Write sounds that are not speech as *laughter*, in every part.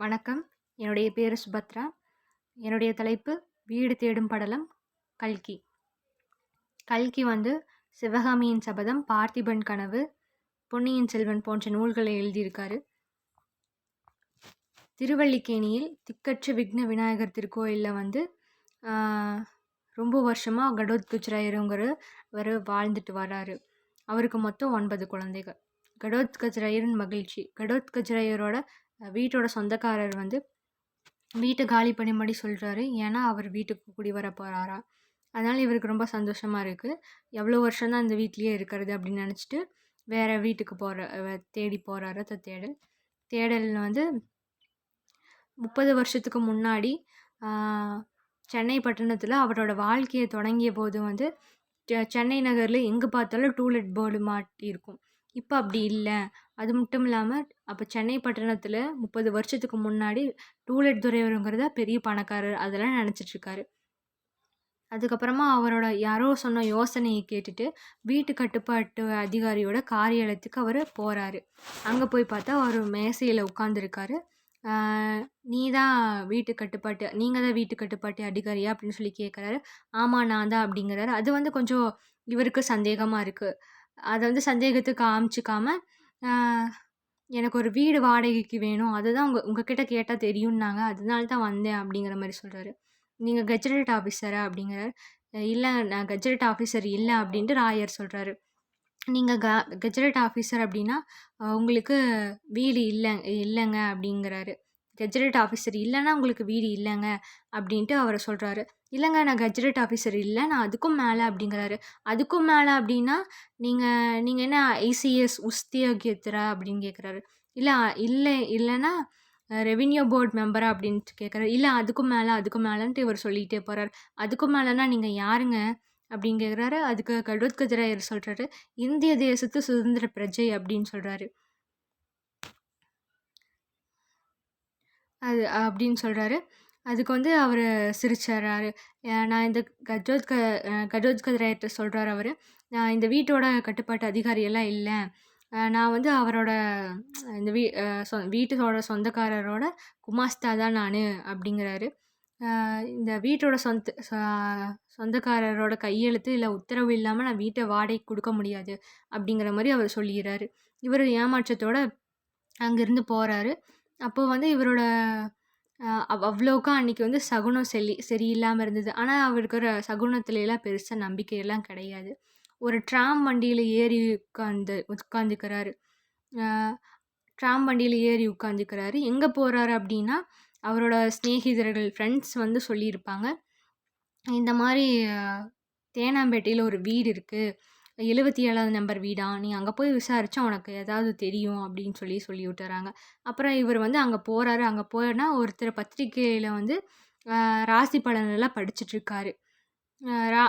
வணக்கம். என்னுடைய பேர் சுபத்ரா. என்னுடைய தலைப்பு வீடு தேடும் படலம் கல்கி. கல்கி வந்து சிவகாமியின் சபதம் பார்த்திபன் கனவு பொன்னியின் செல்வன் போன்ற நூல்களை எழுதியிருக்காரு. திருவல்லிக்கேணியில் திக்கற்ற விக்ன விநாயகர் திருக்கோயிலில் வந்து ரொம்ப வருஷமாக கடோத்குஜராயருங்கிறவர் வாழ்ந்துட்டு வராரு. அவருக்கு மொத்தம் ஒன்பது குழந்தைகள். கடோத்கஜராயரின் மகிழ்ச்சி. கடோத்கஜராயரோட வீட்டோட சொந்தக்காரர் வந்து வீட்டை காலி பண்ணும்படி சொல்கிறாரு ஏன்னா அவர் வீட்டுக்கு குடி வர போகிறாரா அதனால் இவருக்கு ரொம்ப சந்தோஷமாக இருக்குது எவ்வளோ வருஷம்தான் இந்த வீட்லேயே இருக்கிறது அப்படின்னு நினச்சிட்டு வேறு வீட்டுக்கு போகிற தேடி போகிறாரு த தேடல். தேடலில் வந்து முப்பது வருஷத்துக்கு முன்னாடி சென்னை பட்டணத்தில் அவரோட வாழ்க்கையை தொடங்கிய போது வந்து சென்னை நகரில் எங்கே பார்த்தாலும் டூலெட் போர்டு மாட்டியிருக்கும். இப்போ அப்படி இல்லை. அது மட்டும் இல்லாமல் அப்போ சென்னை பட்டணத்தில் முப்பது வருஷத்துக்கு முன்னாடி டூலெட் துரைவருங்கிறத பெரிய பணக்காரர் அதெல்லாம் நினச்சிட்ருக்காரு அதுக்கப்புறமா அவரோட யாரோ சொன்ன யோசனையை கேட்டுட்டு வீட்டு கட்டுப்பாட்டு அதிகாரியோட காரியாலயத்துக்கு அவர் போகிறாரு அங்கே போய் பார்த்தா அவர் மேசையில் உட்காந்துருக்காரு நீ தான் வீட்டு கட்டுப்பாட்டு நீங்கள் தான் வீட்டு கட்டுப்பாட்டு அதிகாரியா? அப்படின்னு சொல்லி கேட்குறாரு ஆமாம் நான் தான் அப்படிங்கிறாரு. அது வந்து கொஞ்சம் இவருக்கு சந்தேகமாக இருக்குது அதை வந்து சந்தேகத்துக்கு காமிச்சிக்காம எனக்கு ஒரு வீடு வாடகைக்கு வேணும். அதுதான் உங்கள் உங்ககிட்ட கேட்டால் தெரியும்னாங்க. அதனால தான் வந்தேன் அப்படிங்கிற மாதிரி சொல்கிறாரு நீங்கள் கெஜரேட் ஆஃபீஸரா அப்படிங்கிறார். இல்லை நான் கெஜரேட் ஆஃபீஸர் இல்லை அப்படின்ட்டு ராயர் சொல்கிறாரு நீங்கள் க கெஜரேட் ஆஃபீஸர் அப்படின்னா உங்களுக்கு வீடு இல்லை இல்லைங்க அப்படிங்கிறாரு. கெஜரேட் ஆஃபீஸர் இல்லைன்னா உங்களுக்கு வீடு இல்லைங்க அப்படின்ட்டு அவர் சொல்கிறாரு இல்லைங்க நான் கெஜரேட் ஆஃபீஸர் இல்லை. நான் அதுக்கும் மேலே அப்படிங்கிறாரு. அதுக்கும் மேலே அப்படின்னா நீங்கள் நீங்கள் என்ன ஐசிஎஸ் உஸ்தியோகியத்தரா அப்படின்னு கேட்குறாரு இல்லை இல்லை இல்லைன்னா ரெவின்யூ போர்ட் மெம்பரா அப்படின்ட்டு கேட்குறாரு இல்லை அதுக்கும் மேலே அதுக்கும் மேலேன்ட்டு இவர் சொல்லிகிட்டே போகிறார் அதுக்கும் மேலேனா நீங்கள் யாருங்க அப்படின்னு கேட்குறாரு அதுக்கு கடோத் கஜராயர் சொல்கிறாரு இந்திய தேசத்து சுதந்திர பிரஜை அப்படின்னு சொல்கிறாரு அது அப்படின்னு சொல்கிறாரு அதுக்கு வந்து அவர் சிரிச்சாரு நான் இந்த கஜோத் க கஜோத் கதிராயிட்ட சொல்கிறார் அவர். நான் இந்த வீட்டோட கட்டுப்பாட்டு அதிகாரியெல்லாம் இல்லை. நான் வந்து அவரோட இந்த வீ சொ வீட்டோட சொந்தக்காரரோட குமாஸ்தா தான் நான் அப்படிங்கிறாரு. இந்த வீட்டோட சொந்த சொந்தக்காரரோட கையெழுத்து இல்லை உத்தரவு இல்லாமல் நான் வீட்டை வாடகைக்கு கொடுக்க முடியாது அப்படிங்கிற மாதிரி அவர் சொல்லிடுறாரு இவர் ஏமாற்றத்தோட அங்கேருந்து போகிறாரு அப்போ வந்து இவரோட அவ்வளோக்கா அன்றைக்கி வந்து சகுனம் செல்லி சரியில்லாமல் இருந்தது. ஆனால் அவருக்கு ஒரு சகுனத்துலலாம் பெருசாக நம்பிக்கையெல்லாம் கிடையாது. ஒரு ட்ராம் வண்டியில் ஏறி உட்காந்து உட்காந்துக்கிறாரு ட்ராம் வண்டியில் ஏறி உட்காந்துக்கிறாரு எங்கே போகிறாரு அப்படின்னா அவரோட சிநேகிதர்கள் ஃப்ரெண்ட்ஸ் வந்து சொல்லியிருப்பாங்க. இந்த மாதிரி தேனாம்பேட்டையில் ஒரு வீடு இருக்குது எழுபத்தி ஏழாவது நம்பர் வீடா? நீ அங்கே போய் விசாரித்தா உனக்கு ஏதாவது தெரியும் அப்படின்னு சொல்லி சொல்லி விட்டுறாங்க. அப்புறம் இவர் வந்து அங்கே போகிறாரு அங்கே போனால் ஒருத்தர் பத்திரிக்கையில் வந்து ராசி பலனெல்லாம் படிச்சுட்ருக்காரு. ரா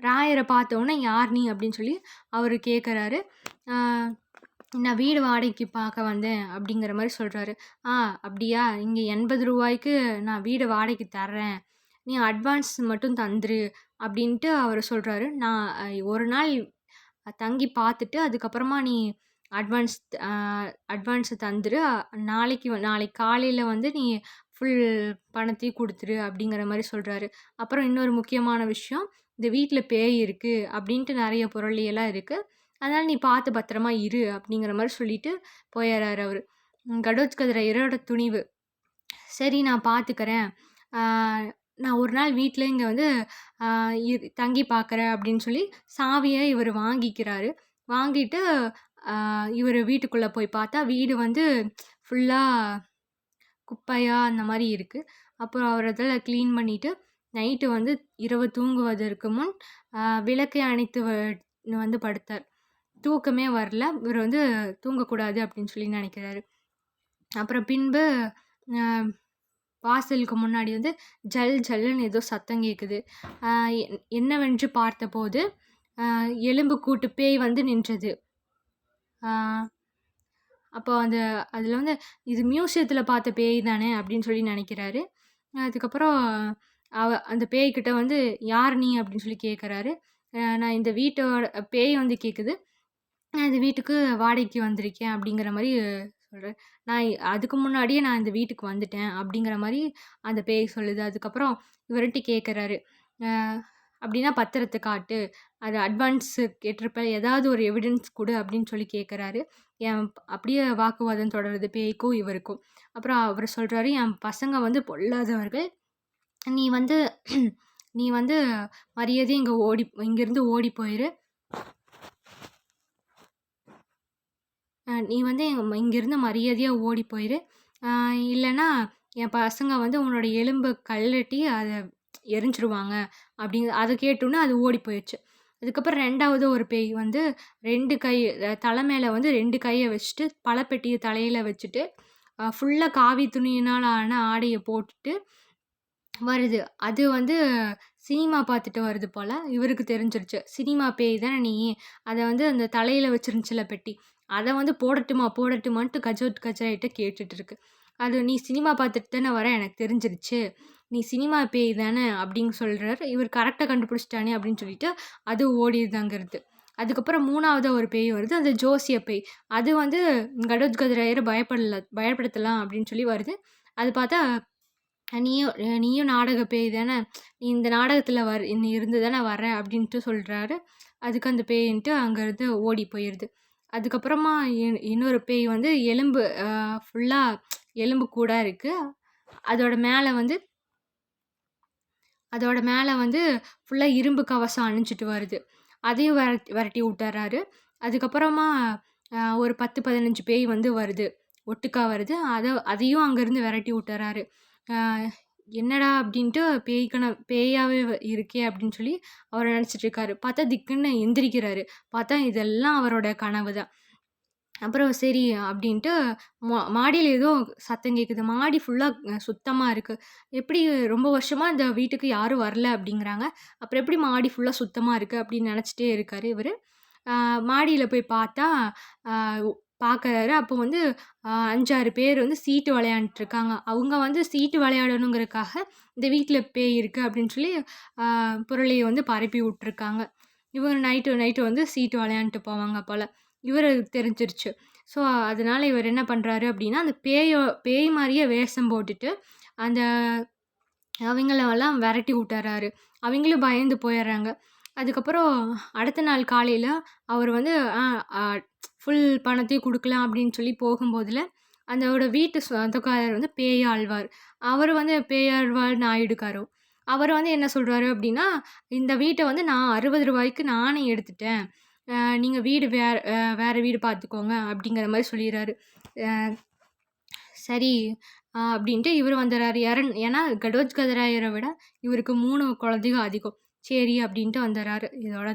ராயரை பார்த்தோன்னே யார் நீ அப்படின்னு சொல்லி அவர் கேட்குறாரு நான் வீடு வாடகைக்கு பார்க்க வந்தேன் அப்படிங்கிற மாதிரி சொல்கிறாரு ஆ அப்படியா? இங்கே எண்பது ரூபாய்க்கு நான் வீடு வாடகைக்கு தர்றேன். நீ அட்வான்ஸ் மட்டும் தந்துரு. அப்படின்ட்டு அவர் சொல்கிறாரு நான் ஒரு நாள் தங்கி பார்த்துட்டு அதுக்கப்புறமா நீ அட்வான்ஸ் அட்வான்ஸை தந்துரு. நாளைக்கு நாளைக்கு காலையில் வந்து நீ ஃபுல் பணத்தையும் கொடுத்துரு அப்படிங்கிற மாதிரி சொல்கிறாரு அப்புறம் இன்னொரு முக்கியமான விஷயம் இந்த வீட்டில் பேய் இருக்குது அப்படின்ட்டு நிறைய பொருளியெல்லாம் இருக்குது அதனால் நீ பார்த்து பத்திரமா இரு அப்படிங்கிற மாதிரி சொல்லிட்டு போயிடுறாரு அவர். கடோஜ் கதிரையரோட துணிவு. சரி நான் பார்த்துக்கிறேன். நான் ஒரு நாள் வீட்டில் இங்கே வந்து தங்கி பார்க்குறேன் அப்படின்னு சொல்லி சாவியை இவர் வாங்கிக்கிறாரு. வாங்கிட்டு இவர் வீட்டுக்குள்ளே போய் பார்த்தா வீடு வந்து ஃபுல்லாக குப்பையாக அந்த மாதிரி இருக்குது அப்புறம் அவர் அதில் க்ளீன் பண்ணிவிட்டு நைட்டு வந்து இரவு தூங்குவதற்கு முன் விளக்கை அணைத்து வந்து படுத்தார். தூக்கமே வரல. இவர் வந்து தூங்கக்கூடாது அப்படின்னு சொல்லி நினைக்கிறாரு. அப்புறம் பின்பு வாசலுக்கு முன்னாடி வந்து ஜல் ஜல்லுன்னு ஏதோ சத்தம் கேட்குது என்னவென்று பார்த்தபோது எலும்பு கூட்டு பேய் வந்து நின்றது. அப்போ அந்த அதில் வந்து இது மியூசியத்தில் பார்த்த பேய் தானே அப்படின்னு சொல்லி நினைக்கிறாரு. அதுக்கப்புறம் அவ அந்த பேய்கிட்ட வந்து யார் நீ? அப்படின்னு சொல்லி கேட்குறாரு நான் இந்த வீட்டோட பேய் வந்து கேட்குது நான் இந்த வீட்டுக்கு வாடகைக்கு வந்திருக்கேன் அப்படிங்கிற மாதிரி சொல்கிறேன் நான் அதுக்கு முன்னாடியே நான் இந்த வீட்டுக்கு வந்துட்டேன் அப்படிங்கிற மாதிரி அந்த பேய் சொல்லுது. அதுக்கப்புறம் இவர்கிட்ட கேட்குறாரு அப்படின்னா பத்திரத்தை காட்டு. அது அட்வான்ஸு கேட்டிருப்ப ஏதாவது ஒரு எவிடன்ஸ் கொடு அப்படின்னு சொல்லி கேட்குறாரு என் அப்படியே வாக்குவாதம் தொடருது பேய்க்கும் இவருக்கும். அப்புறம் அவர் சொல்கிறாரு என் பசங்க வந்து பொல்லாதவர்கள். நீ வந்து *clears throat* நீ வந்து மரியாதையும் இங்கே ஓடி இங்கேருந்து ஓடி போயிரு. நீ வந்து இங்கேருந்து மரியாதையாக ஓடி போயிரு. இல்லைன்னா என் பசங்க வந்து உன்னோட எலும்பை கழட்டி அதை எரிஞ்சிருவாங்க அப்படிங்க அதை கேட்டோன்னே அது ஓடி போயிடுச்சு அதுக்கப்புறம் ரெண்டாவது ஒரு பேய் வந்து ரெண்டு கை தலை மேலே வந்து ரெண்டு கையை வச்சுட்டு பழப்பெட்டியை தலையில் வச்சுட்டு ஃபுல்லாக காவி துணியினால் ஆன ஆடையை போட்டுட்டு வருது. அது வந்து சினிமா பார்த்துட்டு வருது போல். இவருக்கு தெரிஞ்சிருச்சு. சினிமா பேய் தானே நீ. அதை வந்து அந்த தலையில் வச்சிருந்துச்சுல பெட்டி. அதை வந்து போடட்டுமா போடட்டுமான்ட்டு கஜோட் கஜாயிட்ட கேட்டுட்டு இருக்கு அது நீ சினிமா பார்த்துட்டு தானே வர எனக்கு தெரிஞ்சிருச்சு. நீ சினிமா பேய் தானே அப்படின்னு சொல்கிறாரு இவர் கரெக்டாக கண்டுபிடிச்சிட்டானே அப்படின்னு சொல்லிட்டு அது ஓடிடுதாங்கிறது. அதுக்கப்புறம் மூணாவது ஒரு பேய் வருது. அந்த ஜோசிய பேய். அது வந்து கடோத்கதிரையரை பயப்படல பயப்படுத்தலாம் அப்படின்னு சொல்லி வருது. அது பார்த்தா நீயும் நீயும் நாடக பேய் தானே. நீ இந்த நாடகத்தில் வர் நீ இருந்து தானே வர அப்படின்ட்டு சொல்கிறாரு அதுக்கு அந்த பேயின்ட்டு அங்கேருந்து ஓடி போயிடுது அதுக்கப்புறமா இன்னொரு பேய் வந்து எலும்பு ஃபுல்லாக எலும்பு கூட இருக்குது அதோட மேலே வந்து அதோட மேலே வந்து ஃபுல்லாக இரும்பு கவசம் அணிஞ்சிட்டு வருது. அதையும் விரட்டி விரட்டி விட்டுறாரு. அதுக்கப்புறமா ஒரு பத்து பதினஞ்சு பேய் வந்து வருது. ஒட்டுக்கா வருது. அதை அதையும் அங்கேருந்து விரட்டி விட்டுறாரு. என்னடா அப்படின்ட்டு பேய்க்கன பேயாவே இருக்கே அப்படின்னு சொல்லி அவர் நினச்சிட்டு இருக்காரு பார்த்தா திக்குன்னு எந்திரிக்கிறாரு. பார்த்தா இதெல்லாம் அவரோட கனவு தான். அப்புறம் சரி அப்படின்ட்டு மா மாடியில் ஏதோ சத்தம் கேட்குது மாடி ஃபுல்லாக சுத்தமாக இருக்குது எப்படி ரொம்ப வருஷமாக இந்த வீட்டுக்கு யாரும் வரல அப்படிங்கிறாங்க. அப்புறம் எப்படி மாடி ஃபுல்லாக சுத்தமாக இருக்குது அப்படின்னு நினச்சிட்டே இருக்கார் இவர். மாடியில் போய் பார்த்தா பார்க்குறாரு அப்போ வந்து அஞ்சாறு பேர் வந்து சீட்டு விளையாண்டுட்ருக்காங்க. அவங்க வந்து சீட்டு விளையாடணுங்கிறதுக்காக இந்த வீட்டில் பேய் இருக்குது அப்படின்னு சொல்லி பொருளையை வந்து பரப்பி விட்ருக்காங்க இவர் நைட்டு நைட்டு வந்து சீட்டு விளையாண்டுட்டு போவாங்க போல். இவர் தெரிஞ்சிருச்சு. ஸோ அதனால் இவர் என்ன பண்ணுறாரு அப்படின்னா அந்த பேயோ பேய் மாதிரியே வேஷம் போட்டுட்டு அந்த அவங்களெல்லாம் விரட்டி விட்டுறாரு. அவங்களும் பயந்து போயிடுறாங்க அதுக்கப்புறம் அடுத்த நாள் காலையில் அவர் வந்து ஃபுல் பணத்தையும் கொடுக்கலாம் அப்படின்னு சொல்லி போகும்போதில் அந்தோட வீட்டு சொந்தக்காரர் வந்து பேயாழ்வார். அவர் வந்து பேயாழ்வார் நாயுடுக்காரோ அவர் வந்து என்ன சொல்கிறாரு அப்படின்னா இந்த வீட்டை வந்து நான் அறுபது ரூபாய்க்கு நானே எடுத்துட்டேன். நீங்கள் வீடு வேறு வேறு வீடு பார்த்துக்கோங்க அப்படிங்கிற மாதிரி சொல்லிடுறாரு. சரி அப்படின்ட்டு இவர் வந்துடுறாரு. யாரன் ஏன்னா கடோஜ் கதராயரை விட இவருக்கு மூணு குழந்தைகள் அதிகம். சரி அப்படின்ட்டு வந்துடுறாரு. இதோட